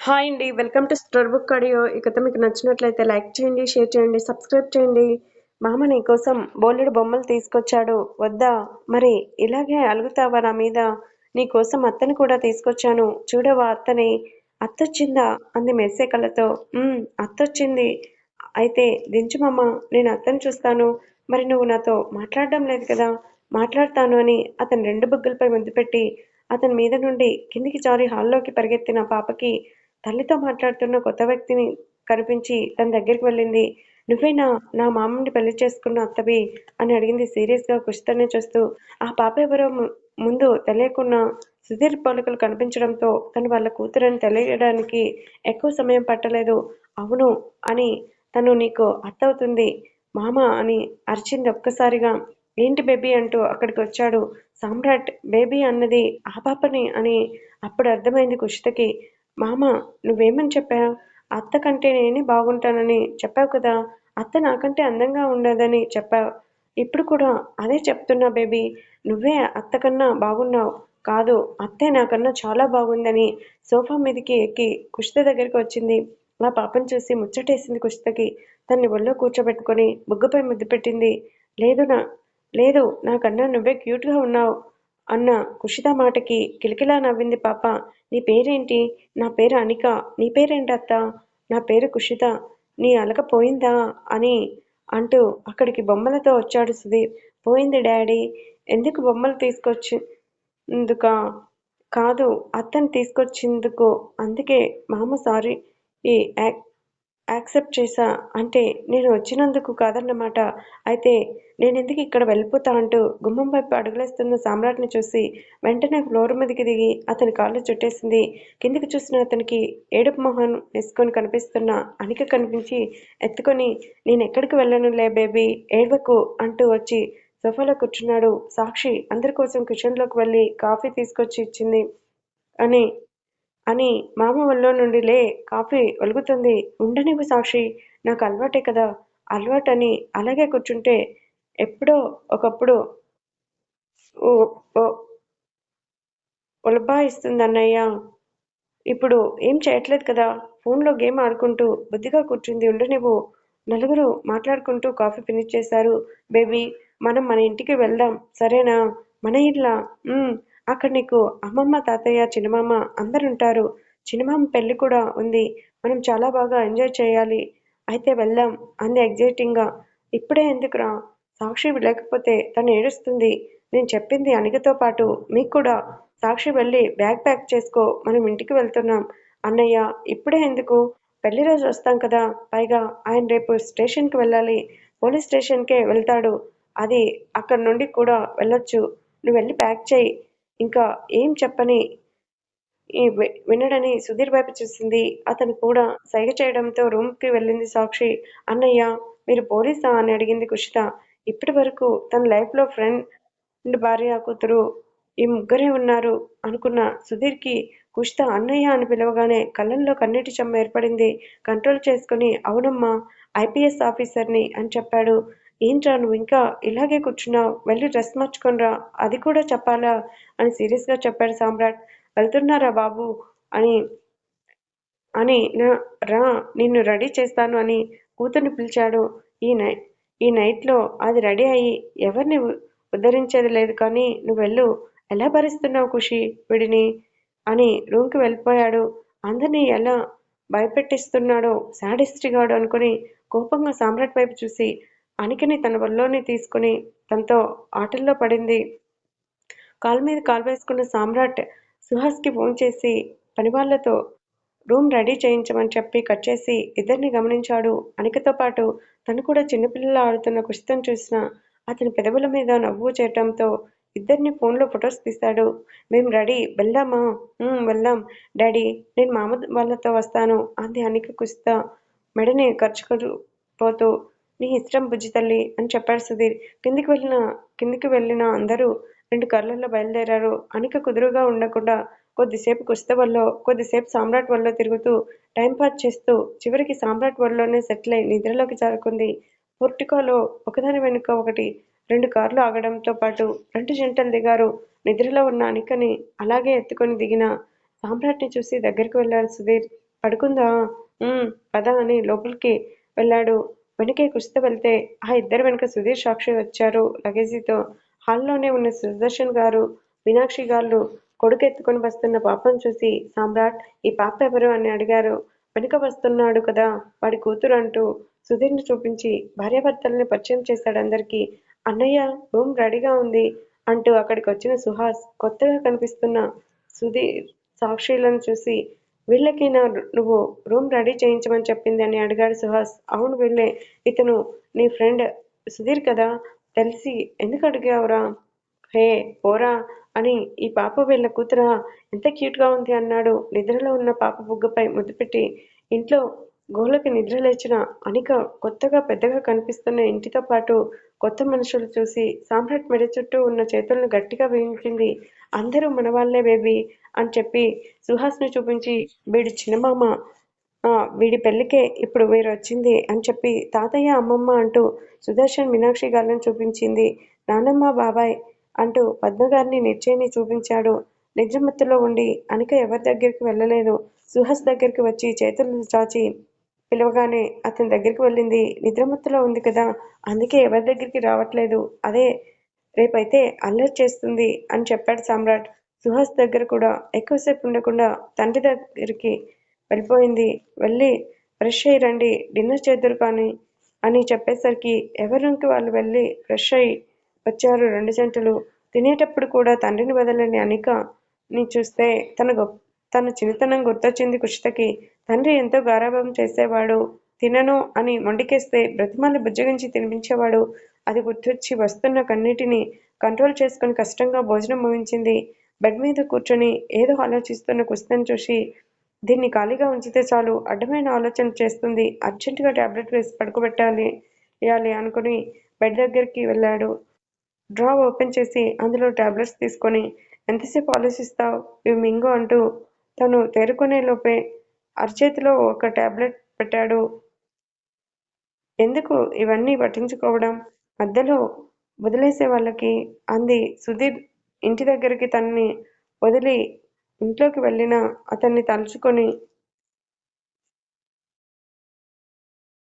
Hi అండి welcome to store book audio. ఈ కథ మీకు నచ్చినట్లయితే లైక్ చేయండి షేర్ చేయండి సబ్స్క్రైబ్ చేయండి. మామ నీ కోసం బోలెడు బొమ్మలు తీసుకొచ్చాడు. వద్దా? మరి ఇలాగే అలుగుతావా నా మీద? నీ కోసం అత్తని కూడా తీసుకొచ్చాను. చూడవా అత్తని? అత్తొచ్చిందా? అంది మెస్సే కళ్ళతో. అత్తొచ్చింది. అయితే దించు మామ నేను అత్తని చూస్తాను. మరి నువ్వు నాతో మాట్లాడడం లేదు కదా? మాట్లాడతాను అని అతని రెండు బుగ్గలపై ముద్దు పెట్టి అతని మీద నుండి కిందికి జారి హాల్లోకి పరిగెత్తిన పాపకి తల్లితో మాట్లాడుతున్న కొత్త వ్యక్తిని కనిపించి తన దగ్గరికి వెళ్ళింది. నువ్వేనా నా మామని పెళ్ళి చేసుకున్న అత్తవి అని అడిగింది సీరియస్గా కుషితనే చూస్తూ. ఆ పాప ఎవరో ముందు తెలియకుండా సుధీర్ పోలికలు కనిపించడంతో తను వాళ్ళ కూతురని తెలియడానికి ఎక్కువ సమయం పట్టలేదు. అవును అని తను నీకు అర్థవుతుంది మామ అని అరిచింది ఒక్కసారిగా. ఏంటి బేబీ అంటూ అక్కడికి వచ్చాడు. సామ్రాట్ బేబీ అన్నది ఆ పాపని అని అప్పుడు అర్థమైంది కుషితకి. మామ నువ్వేమని చెప్పావు? అత్త కంటే నేనే బాగుంటానని చెప్పావు కదా అత్త నాకంటే అందంగా ఉండదని చెప్పావు. ఇప్పుడు కూడా అదే చెప్తున్నా బేబీ నువ్వే అత్త కన్నా బాగున్నావు. కాదు అత్తే నాకన్నా చాలా బాగుందని సోఫా మీదకి ఎక్కి కుషిత దగ్గరికి వచ్చింది. మా పాపను చూసి ముచ్చటేసింది కుషితకి. తన్ని ఒళ్ళో కూర్చోబెట్టుకొని బుగ్గపై ముద్దు పెట్టింది. లేదు నా లేదు నాకన్నా నువ్వే క్యూట్గా ఉన్నావు. అన్న కుషిత మాటకి కిలకిలా నవ్వింది పాప. నీ పేరేంటి? నా పేరు అనిక. నీ పేరేంటి అత్త? నా పేరు కుషిత. నీ అలక పోయిందా? అని అంటూ అక్కడికి బొమ్మలతో వచ్చాడు సుధీర్. పోయింది డాడీ. ఎందుకు బొమ్మలు తీసుకొచ్చి ఇందుకా కాదు అత్తని తీసుకొచ్చిందుకు. అందుకే మామ సారీ ఈ యాక్ యాక్సెప్ట్ చేశా. అంటే నేను వచ్చినందుకు కాదన్నమాట. అయితే నేను ఎందుకు ఇక్కడ వెళ్ళిపోతా అంటూ గుమ్మం వైపు అడుగులేస్తున్న సామ్రాట్ని చూసి వెంటనే ఫ్లోర్ మీదకి దిగి అతని కాళ్ళు చుట్టేసింది. కిందికి చూసిన అతనికి ఏడుపు మొహం వేసుకొని కనిపిస్తున్న అనిక కనిపించి ఎత్తుకొని నేను ఎక్కడికి వెళ్ళనులే బేబీ ఏడవకు అంటూ వచ్చి సోఫాలో కూర్చున్నాడు. సాక్షి అందరి కోసం కిచెన్లోకి వెళ్ళి కాఫీ తీసుకొచ్చి ఇచ్చింది అని అని మామ ఒళ్ళో నుండి లే కాఫీ ఒలుగుతుంది ఉండనివ్వు సాక్షి నాకు అలవాటే కదా. అలవాటని అలాగే కూర్చుంటే ఎప్పుడో ఒకప్పుడు ఓ ఉలబాయిస్తుంది అన్నయ్య ఇప్పుడు ఏం చేయట్లేదు కదా. ఫోన్లో గేమ్ ఆడుకుంటూ బుద్ధిగా కూర్చుంది ఉండనివ్వు. నలుగురు మాట్లాడుకుంటూ కాఫీ ఫినిష్ చేశారు. బేబీ మనం మన ఇంటికి వెళ్దాం. సరేనా? మన ఇట్లా అక్కడ నీకు అమ్మమ్మ తాతయ్య చిన్నమామ అందరు ఉంటారు చిన్నమామ పెళ్ళి కూడా ఉంది. మనం చాలా బాగా ఎంజాయ్ చేయాలి. అయితే వెళ్దాం అంది ఎగ్జైటింగ్గా. ఇప్పుడే ఎందుకురా? సాక్షి లేకపోతే తను ఏడుస్తుంది. నేను చెప్పింది అనికతో పాటు మీకు కూడా. సాక్షి వెళ్ళి బ్యాగ్ ప్యాక్ చేసుకో. మనం ఇంటికి వెళ్తున్నాం. అన్నయ్య ఇప్పుడే ఎందుకు? పెళ్ళి రోజు వస్తాం కదా. పైగా ఆయన రేపు స్టేషన్కి వెళ్ళాలి. పోలీస్ స్టేషన్కే వెళ్తాడు. అది అక్కడ నుండి కూడా వెళ్ళొచ్చు. నువ్వు వెళ్ళి ప్యాక్ చేయి. ఇంకా ఏం చెప్పని వినడని సుధీర్ వైపు చూసింది. అతను కూడా సైగ చేయడంతో రూమ్కి వెళ్ళింది సాక్షి. అన్నయ్య మీరు పోలీసా? అని అడిగింది కుషిత. ఇప్పటి వరకు తన లైఫ్లో ఫ్రెండ్ భార్య కూతురు ఈ ముగ్గురే ఉన్నారు అనుకున్న సుధీర్కి కుషిత అన్నయ్య అని పిలవగానే కళ్ళల్లో కన్నీటి చెమ్మ ఏర్పడింది. కంట్రోల్ చేసుకుని అవునమ్మా ఐపీఎస్ ఆఫీసర్ని అని చెప్పాడు. ఏంట్రా నువ్వు ఇంకా ఇలాగే కూర్చున్నావు? వెళ్ళి డ్రెస్ మార్చుకొనిరా అది కూడా చెప్పాలా? అని సీరియస్గా చెప్పాడు సామ్రాట్. వెళ్తున్నారా బాబు? అని అని రా నిన్ను రెడీ చేస్తాను అని కూతుర్ని పిలిచాడు. ఈ నై ఈ నైట్లో అది రెడీ అయ్యి ఎవరిని ఉ- ఉద్ధరించేది లేదు కానీ నువ్వు వెళ్ళు ఎలా భరిస్తున్నావు ఖుషి విడిని? అని రూమ్కి వెళ్ళిపోయాడు. అందరినీ ఎలా భయపెట్టిస్తున్నాడో శాడిస్టిగాడు అనుకుని కోపంగా సామ్రాట్ వైపు చూసి అనికని తన వల్లోని తీసుకుని తనతో ఆటల్లో పడింది. కాలు మీద కాలు వేసుకున్న సామ్రాట్ సుహాస్కి ఫోన్ చేసి పనివాళ్ళతో రూమ్ రెడీ చేయించమని చెప్పి కట్ చేసి ఇద్దరిని గమనించాడు. అనికతో పాటు తను కూడా చిన్నపిల్లలు ఆడుతున్న కుషితం చూసిన అతని పెదవుల మీద నవ్వు చేయటంతో ఇద్దరిని ఫోన్లో ఫొటోస్ తీశాడు. మేము రెడీ. వెళ్దామా? వెళ్దాం. డాడీ నేను మామ వాళ్ళతో వస్తాను. అంది అనిక కుషిత మెడని ఖర్చుకుపోతూ నీ ఇష్టం బుజ్జి తల్లి అని చెప్పాడు సుధీర్. కిందికి వెళ్ళిన కిందికి వెళ్ళిన అందరూ రెండు కార్లలో బయలుదేరారు. అనిక కుదురుగా ఉండకుండా కొద్దిసేపు కుస్త వల్ల కొద్దిసేపు సామ్రాట్ వల్ల తిరుగుతూ టైం పాస్ చేస్తూ చివరికి సామ్రాట్ వల్లనే సెటిల్ అయి నిద్రలోకి జారుకుంది. పోర్టికోలో ఒకదాని వెనుక ఒకటి రెండు కార్లు ఆగడంతో పాటు రెండు జంటలు దిగారు. నిద్రలో ఉన్న అనికని అలాగే ఎత్తుకొని దిగిన సామ్రాట్ని చూసి దగ్గరికి వెళ్ళాడు సుధీర్. పడుకుందా? "ఉమ్, పద అని లోపలికి వెళ్ళాడు. వెనకే కుస్తూ వెళ్తే ఆ ఇద్దరి వెనక సుధీర్ సాక్షి వచ్చారు లగేజీతో. హాల్లోనే ఉన్న సుదర్శన్ గారు మీనాక్షి గారు కొడుకెత్తుకొని వస్తున్న పాపను చూసి సామ్రాట్ ఈ పాప ఎవరు? అని అడిగారు. వెనుక వస్తున్నాడు కదా. వాడి కూతురు అంటూ సుధీర్ని చూపించి భార్యాభర్తల్ని పరిచయం చేశాడు అందరికీ. అన్నయ్య రూమ్ రెడీగా ఉంది అంటూ అక్కడికి వచ్చిన సుహాస్ కొత్తగా కనిపిస్తున్న సుధీర్ సాక్షిలను చూసి వీళ్ళకి నా నువ్వు రూమ్ రెడీ చేయించమని చెప్పింది అని అడిగాడు సుహాస్. అవును వీళ్ళే. ఇతను నీ ఫ్రెండ్ సుధీర్ కదా. తెలిసి ఎందుకు అడిగావురా? హే పోరా అని ఈ పాప వీళ్ళ కూతురా ఎంత క్యూట్గా ఉంది అన్నాడు. నిద్రలో ఉన్న పాప బుగ్గపై ముద్దు పెట్టి ఇంట్లో గోళ్ళకి నిద్ర లేచిన అనిక కొత్తగా పెద్దగా కనిపిస్తున్న ఇంటితో పాటు కొత్త మనుషులు చూసి సామ్రాట్ మెడ చుట్టూ ఉన్న చేతులను గట్టిగా వేయించింది. అందరూ మనవాళ్ళే బేబీ అని చెప్పి సుహాస్ని చూపించి వీడి చిన్నమామ వీడి పెళ్ళికే ఇప్పుడు వీరు వచ్చింది అని చెప్పి తాతయ్య అమ్మమ్మ అంటూ సుదర్శన్ మీనాక్షి గారిని చూపించింది. నానమ్మ బాబాయ్ అంటూ పద్మగారిని నిర్చయని చూపించాడు. నిజమత్తులో ఉండి అనిక ఎవరి దగ్గరికి వెళ్ళలేదు. సుహాస్ దగ్గరికి వచ్చి చేతులు చాచి పిలవగానే అతని దగ్గరికి వెళ్ళింది. నిద్రమత్తులో ఉంది కదా అందుకే ఎవరి దగ్గరికి రావట్లేదు. అదే రేపైతే అల్లరి చేస్తుంది అని చెప్పాడు సామ్రాట్. సుహాస్ దగ్గర కూడా ఎక్కువసేపు ఉండకుండా తండ్రి దగ్గరికి వెళ్ళిపోయింది. వెళ్ళి ఫ్రెష్ అయ్యి రండి. డిన్నర్ చేద్దరు కానీ అని చెప్పేసరికి ఎవరికి వాళ్ళు వెళ్ళి ఫ్రెష్ అయ్యి వచ్చారు రెండు జంటలు. తినేటప్పుడు కూడా తండ్రిని వదలని అనికని చూస్తే తన గొప్ప తన చిన్నతనం గుర్తొచ్చింది కుషితకి. తండ్రి ఎంతో గారాభం చేసేవాడు. తినను అని మొండికేస్తే బ్రతిమాలు బుజ్జగించి తినిపించేవాడు. అది గుర్తొచ్చి వస్తున్న కన్నిటిని కంట్రోల్ చేసుకుని కష్టంగా భోజనం ముగించింది. బెడ్ మీద కూర్చొని ఏదో ఆలోచిస్తున్న కుస్తని చూసి దీన్ని ఖాళీగా ఉంచితే చాలు అడ్డమైన ఆలోచన చేస్తుంది. అర్జెంటుగా ట్యాబ్లెట్ వేసి పడుకోబెట్టాలి వేయాలి అనుకుని బెడ్ దగ్గరికి వెళ్ళాడు. డ్రా ఓపెన్ చేసి అందులో టాబ్లెట్స్ తీసుకొని ఎంతసేపు ఆలోచిస్తావు? ఇవి మింగో అంటూ తను తేరుకునే లోపే అరచేతిలో ఒక టాబ్లెట్ పెట్టాడు. ఎందుకు ఇవన్నీ పట్టించుకోవడం? మధ్యలో వదిలేసే వాళ్ళకి అంది సుధీర్ ఇంటి దగ్గరికి తనని వదిలి ఇంట్లోకి వెళ్ళిన అతన్ని తలుచుకొని